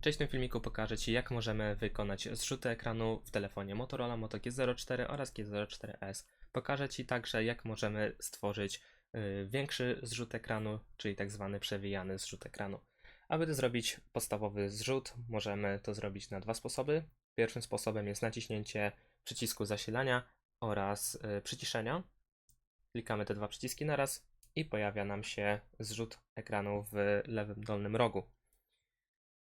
Cześć, w tym filmiku pokażę Ci, jak możemy wykonać zrzuty ekranu w telefonie Motorola Moto G04 oraz G04S. Pokażę Ci także, jak możemy stworzyć y, większy zrzut ekranu, czyli tak zwany przewijany zrzut ekranu. Aby to zrobić podstawowy zrzut, możemy to zrobić na dwa sposoby. Pierwszym sposobem jest naciśnięcie przycisku zasilania oraz y, przyciszenia. Klikamy te dwa przyciski naraz i pojawia nam się zrzut ekranu w lewym dolnym rogu.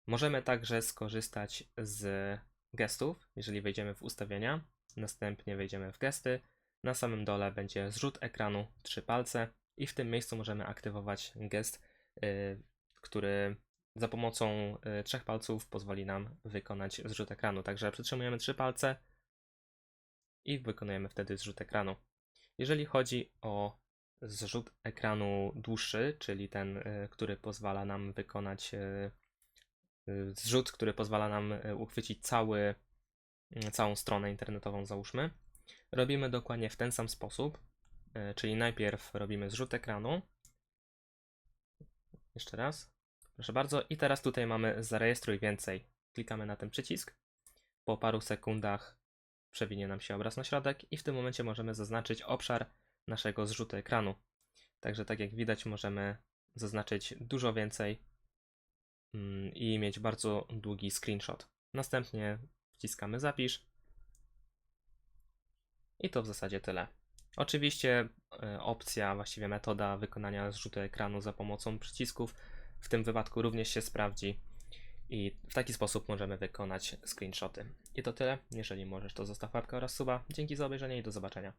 Możemy także skorzystać z gestów, jeżeli wejdziemy w ustawienia, następnie wejdziemy w gesty. Na samym dole będzie zrzut ekranu, trzy palce i w tym miejscu możemy aktywować gest, y, który za pomocą y, trzech palców pozwoli nam wykonać zrzut ekranu. Także przytrzymujemy trzy palce i wykonujemy wtedy zrzut ekranu. Jeżeli chodzi o zrzut ekranu dłuższy, czyli ten, y, który pozwala nam wykonać zrzut, który pozwala nam y, uchwycić cały, y, całą stronę internetową, załóżmy. Robimy dokładnie w ten sam sposób, y, czyli najpierw robimy zrzut ekranu. Jeszcze raz. Proszę bardzo. I teraz tutaj mamy zarejestruj więcej. Klikamy na ten przycisk. Po paru sekundach przewinie nam się obraz na środek i w tym momencie możemy zaznaczyć obszar naszego zrzutu ekranu. Także tak jak widać możemy zaznaczyć dużo więcej i mieć bardzo długi screenshot. Następnie wciskamy zapisz i to w zasadzie tyle. Oczywiście e, opcja, właściwie metoda wykonania zrzutu ekranu za pomocą przycisków w tym wypadku również się sprawdzi i w taki sposób możemy wykonać screenshoty. I to tyle. Jeżeli możesz, to zostaw łapkę oraz suba. Dzięki za obejrzenie i do zobaczenia.